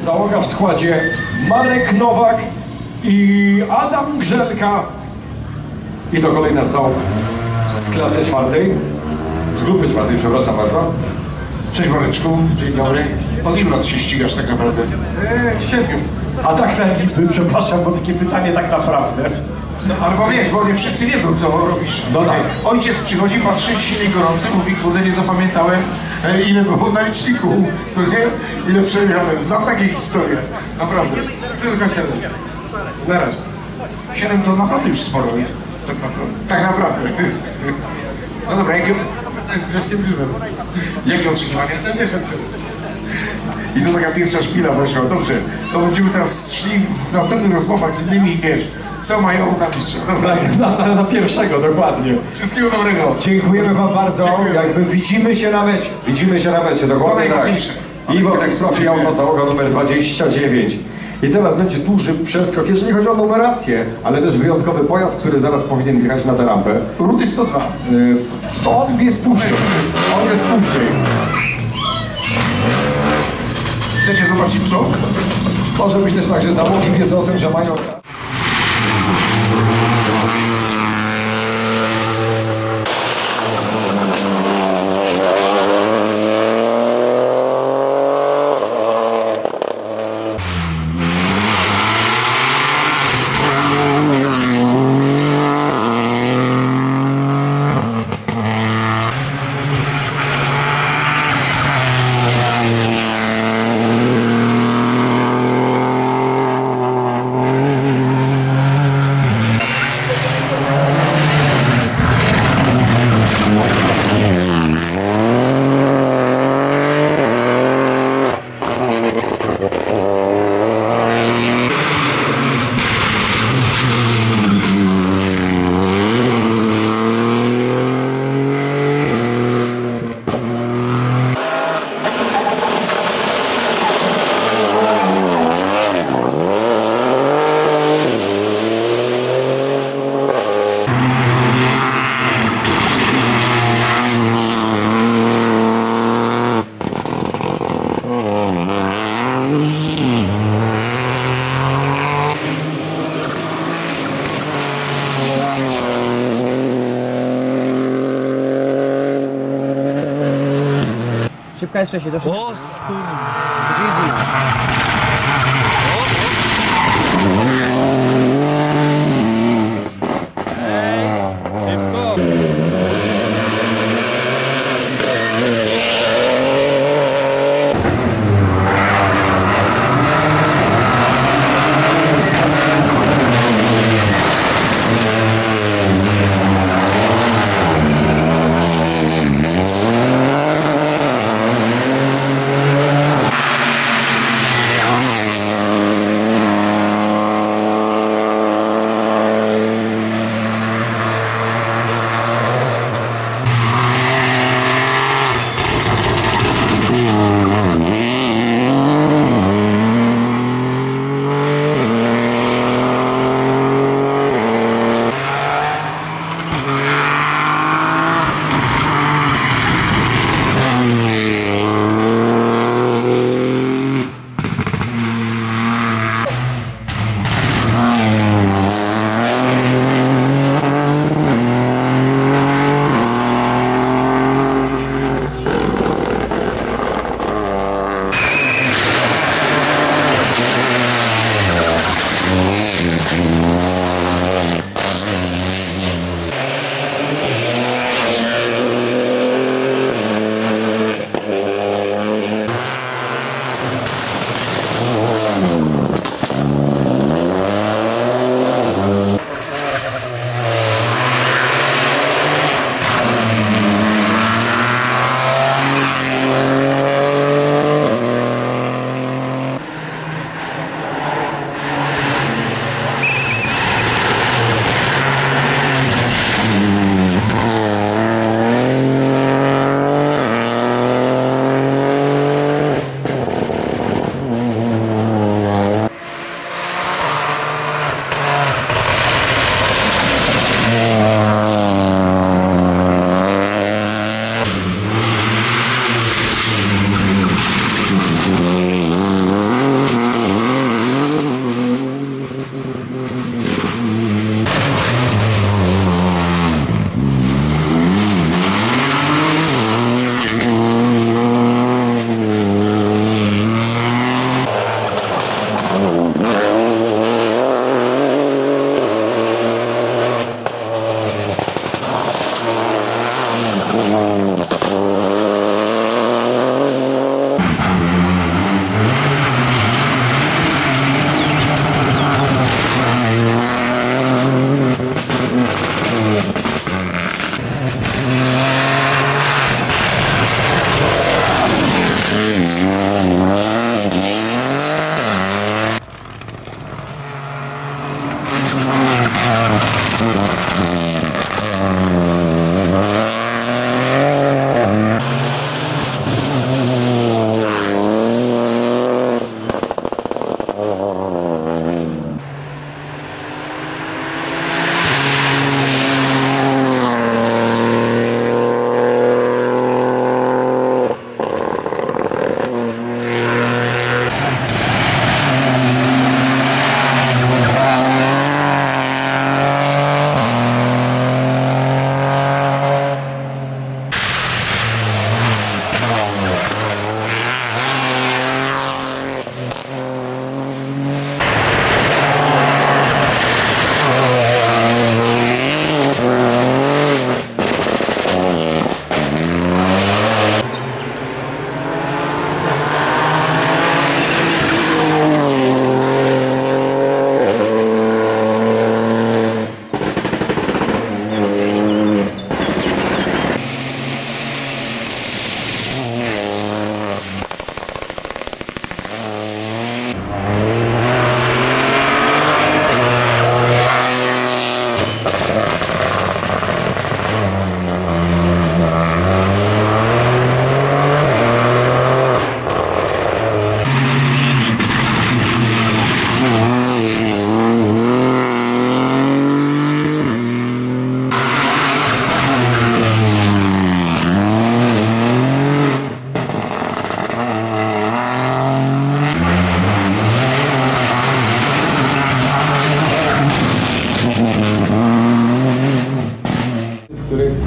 Załoga w składzie Marek Nowak i Adam Grzelka. I to kolejna z załóg z klasy czwartej, z grupy czwartej, przepraszam bardzo. Cześć Mareczku, dzień dobry. Od ilu lat się ścigasz tak naprawdę? Eee, siedmiu. A tak na niby, przepraszam, bo takie pytanie tak naprawdę. No, albo wiesz, bo nie wszyscy wiedzą, co robisz. No tak. Ojciec przychodzi, patrzy, silnie gorący, mówi, kurde, nie zapamiętałem, ile było na liczniku, co nie? Ile przejechałem. Znam takie historie, naprawdę. Tylko siedem. Na razie. Siedem to naprawdę już sporo, nie? Tak naprawdę. Tak naprawdę. No dobra, jakie, To jest grześkiem grzybem. jakie oczekiwania? 57. I to taka pierwsza szpila weszła. Dobrze, to będziemy teraz szli w następnych rozmowach z innymi wiesz, co mają na mistrza. Dobra, na, na, na pierwszego, dokładnie. wszystkiego dobrego. Dziękujemy Wam bardzo. Dziękuję. Jakby widzimy się na mecie. Widzimy się na mecie, dokładnie tak. najważniejsze. I Wotek Sprofi Auto załoga numer 29. I teraz będzie duży przeskok, jeżeli chodzi o numerację, ale też wyjątkowy pojazd, który zaraz powinien wjechać na tę rampę. Rudy 102. Y, To on jest później. On jest później. Chcecie zobaczyć czołg? Może być też tak, że załogi wiedzą o tym, że mają czas. Szybka jest 6, do szybka. O,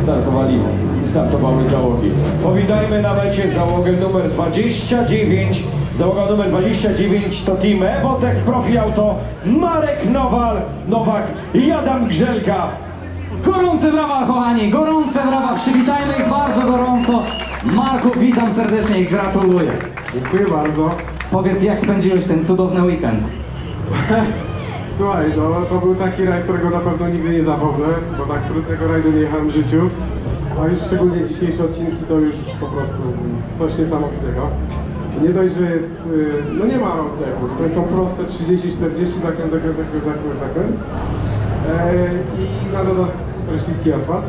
startowali, startowały załogi. Powitajmy na mecie załogę numer 29. Załoga numer 29 to Team Ewotech Profi Auto, Marek Nowal, Nowak i Adam Grzelka. Gorące brawa kochani, gorące brawa, przywitajmy ich bardzo gorąco. Marku, witam serdecznie i gratuluję. Dziękuję bardzo. Powiedz, jak spędziłeś ten cudowny weekend? Słuchaj, no to był taki rajd, którego na pewno nigdy nie zapomnę, bo tak trudnego rajdu nie jechałem w życiu. A już szczególnie dzisiejsze odcinki to już po prostu coś niesamowitego. Nie dość, że jest, y, no nie ma oddechu, tutaj są proste 30-40, zakręt, zakręt, zakręt, zakręt, zakręt. E, I na dodatek śliski asfalt.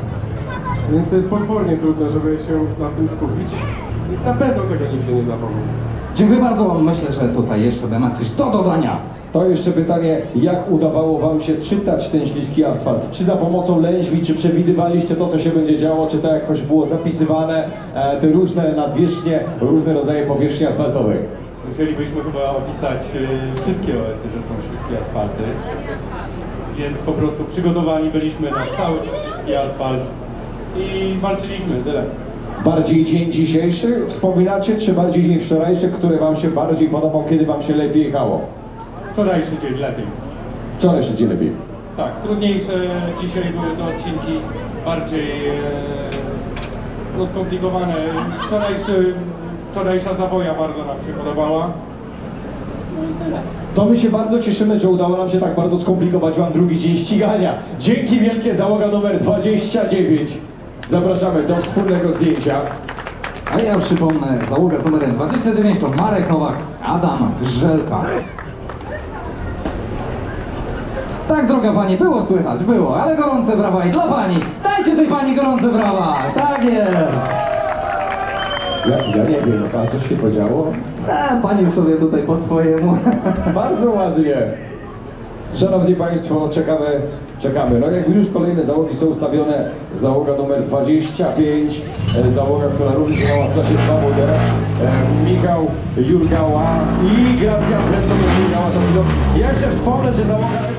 Więc to jest potwornie trudne, żeby się na tym skupić. Więc na pewno tego nigdy nie zapomnę. Dziękuję bardzo, myślę, że tutaj jeszcze ma coś do dodania. To jeszcze pytanie, jak udawało Wam się czytać ten śliski asfalt? Czy za pomocą lędźwi, czy przewidywaliście to, co się będzie działo, czy to jakoś było zapisywane, e, te różne nadwierzchnie, różne rodzaje powierzchni asfaltowej? Musielibyśmy chyba opisać y, wszystkie OS-y, że są wszystkie asfalty. Więc po prostu przygotowani byliśmy na cały wszystki asfalt i walczyliśmy, tyle. Bardziej dzień dzisiejszy wspominacie, czy bardziej dzień wczorajszy, który Wam się bardziej podobał, kiedy Wam się lepiej jechało? Wczorajszy dzień lepiej. Wczorajszy dzień lepiej. Tak, trudniejsze dzisiaj były te odcinki, bardziej e, no, skomplikowane. Wczorajszy, wczorajsza zawoja bardzo nam się podobała. To my się bardzo cieszymy, że udało nam się tak bardzo skomplikować Wam drugi dzień ścigania. Dzięki wielkie, załoga numer 29. Zapraszamy do wspólnego zdjęcia. A ja przypomnę, załoga z numerem 29 to Marek Nowak, Adam Żelka. Tak, droga pani, było słychać, było, ale gorące brawa i dla pani. Dajcie tej pani gorące brawa, tak jest. Ja, ja nie wiem, a coś się podziało? E, pani sobie tutaj po swojemu. Bardzo ładnie. Szanowni Państwo, czekamy, czekamy. No jak już kolejne załogi są ustawione, załoga numer 25, e, załoga, która również jechała w klasie 2 WD, e, Michał Jurgała i Gracjan Brętowy Jurgała to widok. Ja jeszcze wspomnę, że załoga